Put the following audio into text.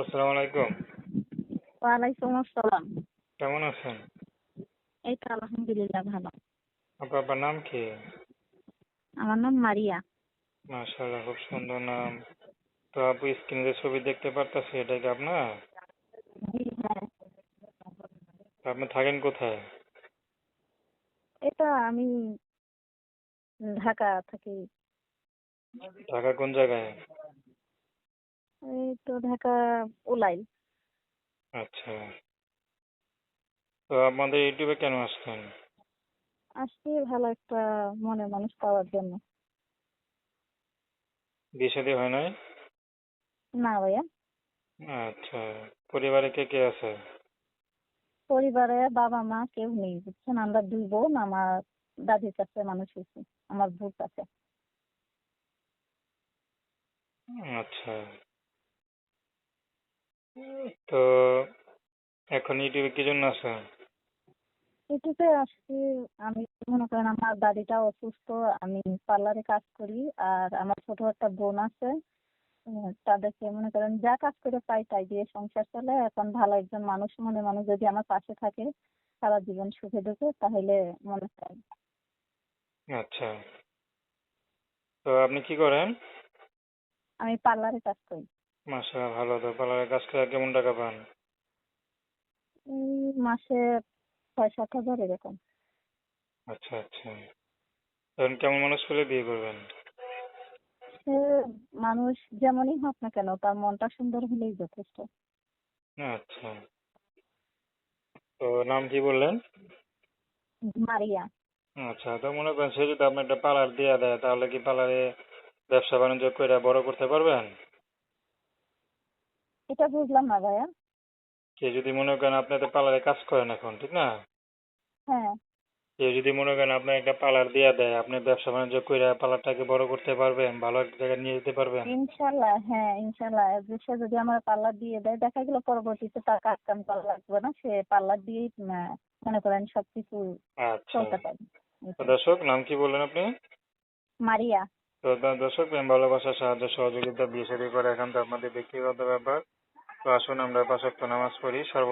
আসসালামু আলাইকুম। ওয়ালাইকুম আসসালাম। কেমন আছেন? এই তো আলহামদুলিল্লাহ ভালো। আপনার নাম কি? আমার নাম মারিয়া। মাশাআল্লাহ খুব সুন্দর নাম। তো আপু স্ক্রিনে যে ছবি দেখতে পারতাছি এটা কি আপনার? জি হ্যাঁ। আপনি থাকেন কোথায়? এটা আমি ঢাকা থাকি। ঢাকা কোন জায়গায়? তো ঢাকা উলাই আচ্ছা। তো আপনাদের ইউটিউবে কেন আসছেন? আসছি ভালো একটা মনে মানুষ পাওয়ার জন্য। বিয়ে শাদী হয় নাই? না ভাইয়া। আচ্ছা পরিবারে কে কে আছে? পরিবারে বাবা মা কেউ নেই বুঝছেন? আমরা দুই বোন আমার দাদির কাছে মানুষ হয়েছি আমার ভূত আছে। আচ্ছা। তো এখন ইউটিউবে কি জন্য আছেন ইউটিউবে আসছি আমি মনে করেন আমার দাদিটা অসুস্থ আমি পার্লারে কাজ করি আর আমার ছোট একটা বোন আছে। তাদেরকে মনে করেন যা কাজ করে পাই তাই দিয়ে সংসার চলে। এখন ভালো একজন মানুষ মনে মানুষ যদি আমার পাশে থাকে সারা জীবন সুখে দুঃখে তাহলে মনে চাই আচ্ছা। তো আপনি কি করেন? আমি পার্লারে কাজ করি। মাসা ভালো তো। পার্লারে কাজ করে কেমন টাকা পান? এই মাসে ছয় সাত হাজার এরকম। আচ্ছা আচ্ছা। তখন কেমন মানুষ পেলে বিয়ে করবেন? সে মানুষ যেমনই হোক না কেন তার মনটা সুন্দর হলেই যথেষ্ট। আচ্ছা। তো নাম কি বললেন? মারিয়া। আচ্ছা তো মনে করেন সে যদি আপনি একটা পার্লার দিয়ে দেয় তাহলে কি পার্লারে ব্যবসা বাণিজ্য করে বড় করতে পারবেন? এটা বুঝলাম না ভাইয়া। কে যদি মনে করেন আপনি তো পার্লারে কাজ করেন এখন ঠিক না? হ্যাঁ। কেউ যদি মনে করেন আপনার একটা পার্লার দিয়ে দেয় আপনি ব্যবসা বাণিজ্য করে পার্লারটাকে বড় করতে পারবেন ভালো একটা জায়গায় নিয়ে যেতে পারবেন। ইনশাল্লাহ হ্যাঁ ইনশাল্লাহ। সে যদি আমার পার্লার দিয়ে দেয় দেখা গেল পরবর্তীতে তার কাজ কাম করা লাগবে না সে পার্লার দিয়েই মনে করেন সবকিছু আচ্ছা। চলতে পারে। তো দর্শক নাম কি বললেন আপনি? মারিয়া। তো দর্শক প্রেম ভালোবাসা সাহায্য সহযোগিতা বিয়ে করে এখন তো আপনাদের ব্যক্তিগত ব্যাপার। তো আসুন আমরা পাঁচ নামাজ পড়ি সর্বদা